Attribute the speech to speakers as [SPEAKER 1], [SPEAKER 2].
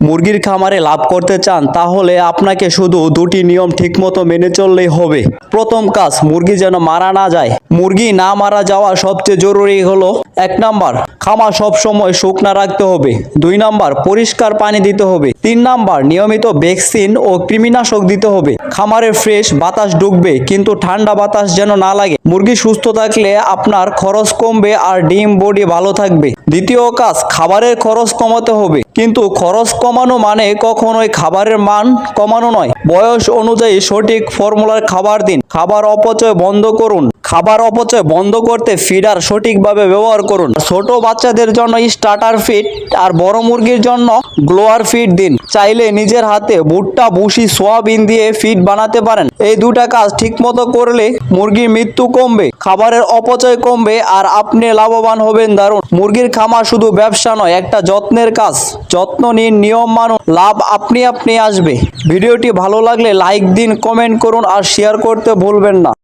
[SPEAKER 1] মুরগির খামারে লাভ করতে চান, তাহলে আপনাকে শুধু দুটি নিয়ম ঠিকমতো মেনে চললেই হবে। প্রথম কাজ, মুরগি যেন মারা না যায়। মুরগি না মারা যাওয়া সবচেয়ে জরুরি হলো, এক নাম্বার, খামার সবসময় শুকনা রাখতে হবে। দুই নাম্বার, পরিষ্কার পানি দিতে হবে। তিন নাম্বার, নিয়মিত ভ্যাকসিন ও কৃমিনাশক দিতে হবে। খামারে ফ্রেশ বাতাস ঢুকবে, কিন্তু ঠান্ডা বাতাস যেন না লাগে। মুরগি সুস্থ থাকলে আপনার খরচ কমবে আর ডিম বডি ভালো থাকবে। দ্বিতীয় কাজ, খাবারের খরচ কমাতে হবে। কিন্তু খরচ কমানো মানে কখনোই খাবারের মান কমানো নয়। বয়স অনুযায়ী সঠিক ফর্মুলার খাবার দিন। খাবার অপচয় বন্ধ করুন। খাবার অপচয় বন্ধ করতে ফিডার সঠিকভাবে ব্যবহার করুন। ছোট বাচ্চাদের জন্য স্টার্টার ফিড আর বড় মুরগির জন্য গ্লোয়ার ফিড দিন। চাইলে নিজের হাতে ভুট্টা, ভুসি, সোয়াবিন দিয়ে ফিড বানাতে পারেন। এই দুটা কাজ ঠিকমতো করলে মুরগির মৃত্যু কমবে, খাবারের অপচয় কমবে আর আপনি লাভবান হবেন দারুণ। মুরগির খামার শুধু ব্যবসা নয়, একটা যত্নের কাজ। যত্ন নিন, নিয়ম মানুন, লাভ আপনি আপনি আসবে। ভিডিওটি ভালো লাগলে লাইক দিন, কমেন্ট করুন আর শেয়ার করতে ভুলবেন না।